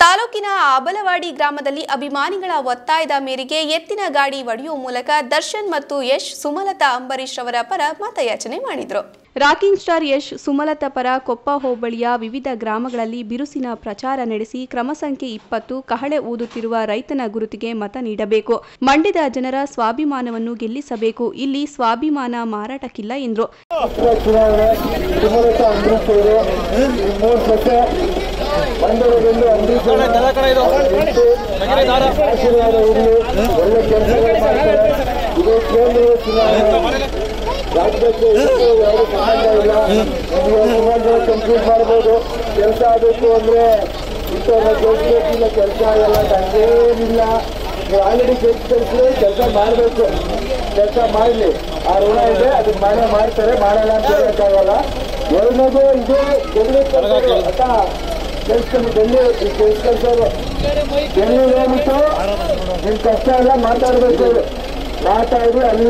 ತಾಲೂಕಿನ ಅಬಲವಾಡಿ ಗ್ರಾಮದಲ್ಲಿ ಅಭಿಮಾನಿಗಳ ಒತ್ತಾಯದ ಮೇರೆಗೆ ಎತ್ತಿನ ಗಾಡಿ ಒಡೆಯುವ ಮೂಲಕ ದರ್ಶನ್ ಮತ್ತು ಯಶ್ ಸುಮಲತಾ ಅಂಬರೀಶ್ ಅವರ ಪರ ಮತಯಾಚನೆ ಮಾಡಿದರು. ರಾಕಿಂಗ್ ಸ್ಟಾರ್ ಯಶ್ ಸುಮಲತಾ ಪರ ಕೊಪ್ಪ ಹೋಬಳಿಯ ವಿವಿಧ ಗ್ರಾಮಗಳಲ್ಲಿ ಬಿರುಸಿನ ಪ್ರಚಾರ ನಡೆಸಿ ಕ್ರಮ ಸಂಖ್ಯೆ ಇಪ್ಪತ್ತು ಕಹಳೆ ಊದುತ್ತಿರುವ ರೈತನ ಗುರುತಿಗೆ ಮತ ನೀಡಬೇಕು. ಮಂಡ್ಯದ ಜನರ ಸ್ವಾಭಿಮಾನವನ್ನು ಗೆಲ್ಲಿಸಬೇಕು. ಇಲ್ಲಿ ಸ್ವಾಭಿಮಾನ ಮಾರಾಟಕ್ಕಿಲ್ಲ ಎಂದರು. ಮಂಡ್ಯದಲ್ಲಿ ಆಶೀರ್ವಾದ ಇರಲಿ ಒಳ್ಳೆ ಕೆಲಸ ಇದು ಕೇಂದ್ರ ಚುನಾವಣೆ ರಾಜ್ಯಕ್ಕೆ ಯಾರು ಸಂಬಂಧ ಇಲ್ಲ ಕಂಪ್ಲೀಟ್ ಮಾಡ್ಬೋದು ಕೆಲಸ ಆಗಬೇಕು ಅಂದ್ರೆ ಇಂಥವ್ರನ್ನ ಕೆಲಸ ಆಗಲ್ಲ ಹಂಗೇನಿಲ್ಲ ನೀವು ಆಲ್ರೆಡಿ ಗೆಲ್ಸ್ ಕಳಿಸಿದ್ರೆ ಕೆಲಸ ಮಾಡಬೇಕು ಕೆಲಸ ಮಾಡಲಿ ಆ ಋಣ ಇದೆ ಅದು ಮಾಡೇ ಮಾಡ್ತಾರೆ ಮಾಡಲ್ಲ ಅಂತ ಹೇಳಕ್ಕಾಗಲ್ಲ ಎರಡನೇದು ಇದು ಗೆಲ್ಲಬೇಕು ಅಂತ ನಿಮ್ ಕಷ್ಟ ಎಲ್ಲ ಮಾತಾಡ್ಬೇಕು ಮಾತಾಡಿ ಅಲ್ಲಿ.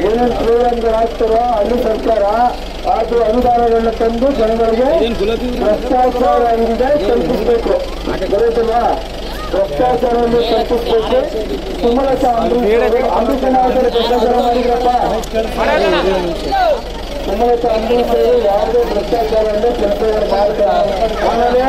ಏನೇನು ಪ್ರೋಗ್ರಾಮ್ಗಳು ಆಗ್ತಾರೋ ಅಲ್ಲಿ. ಸರ್ಕಾರ ಅದು ಅನುದಾನಗಳನ್ನ ತಂದು ಜನಗಳಿಗೆ ಭ್ರಷ್ಟಾಚಾರ ಏನಿದೆ ತಲುಪಿಸ್ಬೇಕು ಗೊತ್ತಾಯ್ತಲ್ವಾ ಭ್ರಷ್ಟಾಚಾರವನ್ನು ತಲುಪಿಸ್ಬೇಕು ಸುಮಲತಾ ಅಂಬಿಕನಾಥರ ಭ್ರಷ್ಟಾಚಾರ ಮಾಡಿದ್ರಪ್ಪ ಸುಮಲತಾ ಅಂಬರೀಷ್ ಅವರು ಯಾವುದೇ ಭ್ರಷ್ಟಾಚಾರ ಅಂದ್ರೆ ಕೆಲಸಗಳು ಮಾಡ್ತಾರೆ ಆಮೇಲೆ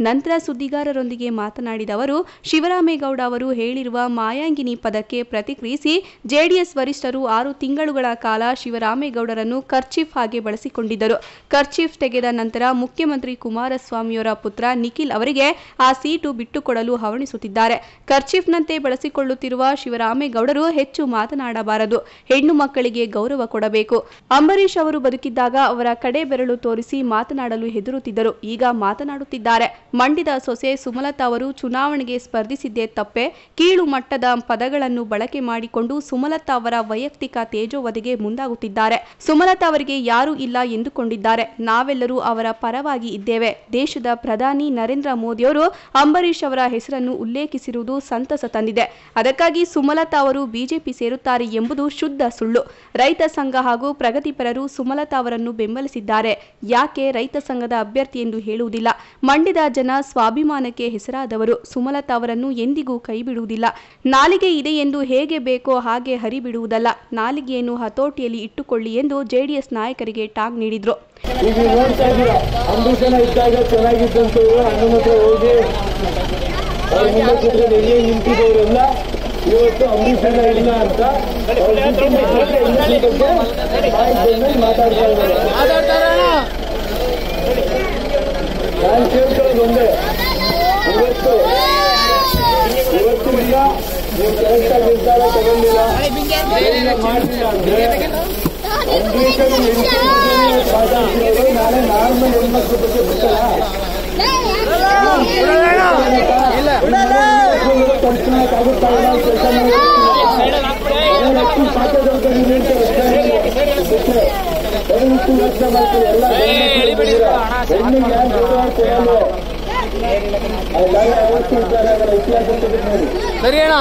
ನಂತರ ಸುದ್ದಿಗಾರರೊಂದಿಗೆ ಮಾತನಾಡಿದ ಅವರು, ಶಿವರಾಮೇಗೌಡ ಅವರು ಹೇಳಿರುವ ಮಾಯಾಂಗಿನಿ ಪದಕ್ಕೆ ಪ್ರತಿಕ್ರಿಯಿಸಿ ಜೆಡಿಎಸ್ ವರಿಷ್ಠರು ಆರು ತಿಂಗಳುಗಳ ಕಾಲ ಶಿವರಾಮೇಗೌಡರನ್ನು ಕರ್ಚೀಫ್ ಹಾಗೆ ಬಳಸಿಕೊಂಡಿದ್ದರು. ಕರ್ಚೀಫ್ ತೆಗೆದ ನಂತರ ಮುಖ್ಯಮಂತ್ರಿ ಕುಮಾರಸ್ವಾಮಿಯವರ ಪುತ್ರ ನಿಖಿಲ್ ಅವರಿಗೆ ಆ ಸೀಟು ಬಿಟ್ಟುಕೊಡಲು ಹವಣಿಸುತ್ತಿದ್ದಾರೆ. ಕರ್ಚೀಫ್ನಂತೆ ಬಳಸಿಕೊಳ್ಳುತ್ತಿರುವ ಶಿವರಾಮೇಗೌಡರು ಹೆಚ್ಚು ಮಾತನಾಡಬಾರದು. ಹೆಣ್ಣು ಮಕ್ಕಳಿಗೆ ಗೌರವ ಕೊಡಬೇಕು. ಅಂಬರೀಶ್ ಅವರು ಬದುಕಿದ್ದಾಗ ಅವರ ಕಡೆ ಬೆರಳು ತೋರಿಸಿ ಮಾತನಾಡಲು ಹೆದರುತ್ತಿದ್ದರು. ಈಗ ಮಾತನಾಡುತ್ತಿದ್ದಾರೆ. ಮಂಡ್ಯದ ಸೊಸೆ ಸುಮಲತಾ ಅವರು ಚುನಾವಣೆಗೆ ಸ್ಪರ್ಧಿಸಿದ್ದೇ ತಪ್ಪೆ. ಕೀಳು ಮಟ್ಟದ ಪದಗಳನ್ನು ಬಳಕೆ ಮಾಡಿಕೊಂಡು ಸುಮಲತಾ ಅವರ ವೈಯಕ್ತಿಕ ತೇಜೋವಧೆಗೆ ಮುಂದಾಗುತ್ತಿದ್ದಾರೆ. ಸುಮಲತಾ ಅವರಿಗೆ ಯಾರೂ ಇಲ್ಲ ಎಂದುಕೊಂಡಿದ್ದಾರೆ. ನಾವೆಲ್ಲರೂ ಅವರ ಪರವಾಗಿ ಇದ್ದೇವೆ. ದೇಶದ ಪ್ರಧಾನಿ ನರೇಂದ್ರ ಮೋದಿಯವರು ಅಂಬರೀಷ್ ಅವರ ಹೆಸರನ್ನು ಉಲ್ಲೇಖಿಸಿರುವುದು ಸಂತಸ ತಂದಿದೆ. ಅದಕ್ಕಾಗಿ ಸುಮಲತಾ ಅವರು ಬಿಜೆಪಿ ಸೇರುತ್ತಾರೆ ಎಂಬುದು ಶುದ್ಧ ಸುಳ್ಳು. ರೈತ ಸಂಘ ಹಾಗೂ ಪ್ರಗತಿಪರರು ಸುಮಲತಾ ಅವರನ್ನು ಬೆಂಬಲಿಸಿದ್ದಾರೆ. ಯಾಕೆ ರೈತ ಸಂಘದ ಅಭ್ಯರ್ಥಿ ಎಂದು ಹೇಳುವುದಿಲ್ಲ. ಮಂಡ್ಯದ ಜನ ಸ್ವಾಭಿಮಾನಕ್ಕೆ ಹೆಸರಾದವರು. ಸುಮಲತಾ ಅವರನ್ನು ಎಂದಿಗೂ ಕೈಬಿಡುವುದಿಲ್ಲ. ನಾಲಿಗೆ ಇದೆ ಎಂದು ಹೇಗೆ ಬೇಕೋ ಹಾಗೆ ಹರಿಬಿಡುವುದಲ್ಲ. ನಾಲಿಗೆಯನ್ನು ಹತೋಟಿಯಲ್ಲಿ ಇಟ್ಟುಕೊಳ್ಳಿ ಎಂದು ಜೆಡಿಎಸ್ ನಾಯಕರಿಗೆ ಟಾಂಗ್ ನೀಡಿದ್ರು. ಇವತ್ತು ಅಂಬರೀಷನ ಇಲ್ಲ ಅಂತ ಮಾತಾಡ್ತಾ ಇದ್ದಾರೆ. ನಾನು ಕೇಳ್ಕೊಳ್ಳೋದು ಒಂದೇ ಇವತ್ತು ಇವತ್ತು ಇಲ್ಲ ನೀವು ಕರೆಕ್ಟಾಗಿ ನಿರ್ಧಾರ ತಗೊಂಡಿಲ್ಲ ಏನಿಲ್ಲ ಮಾಡಲಿಲ್ಲ ಅಂದ್ರೆ ಅಂಬರೀಷನ ಹೆಂಡತಿ ಮಾತಾಡ್ತಿರೋದು ನಾಳೆ ನಾರ್ಮಲ್ ಹೆಣ್ಮಕ್ಳ ಬಗ್ಗೆ ಗೊತ್ತಲ್ಲ ಸರಿ ಅಣ್ಣ.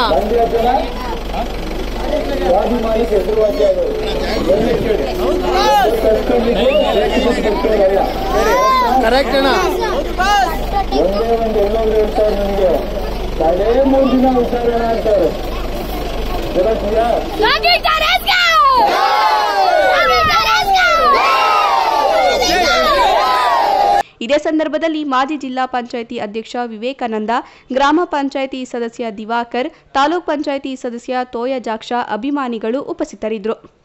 ಸ್ವಾಭಿಮಾನಿಗೆ ಹೆಸರುವಾಸಿ ಕರೆಕ್ಟ್ ಅಣ್ಣ. ಒಂದೇ ಒಂದು ಎಲ್ಲ ಹೇಳ್ತಾರೆ ನನಗೆ ಕಡೇ ಮೂರು ದಿನ ಹುಷಾರಣ ಅಂತಾರೆ ಇದೇ ಸಂದರ್ಭದಲ್ಲಿ ಮಾಜಿ ಜಿಲ್ಲಾ ಪಂಚಾಯಿತಿ ಅಧ್ಯಕ್ಷ ವಿವೇಕಾನಂದ, ಗ್ರಾಮ ಪಂಚಾಯಿತಿ ಸದಸ್ಯ ದಿವಾಕರ್, ತಾಲೂಕ್ ಪಂಚಾಯಿತಿ ಸದಸ್ಯ ತೋಯಜಾಕ್ಷ ಅಭಿಮಾನಿಗಳು ಉಪಸ್ಥಿತರಿದ್ದರು.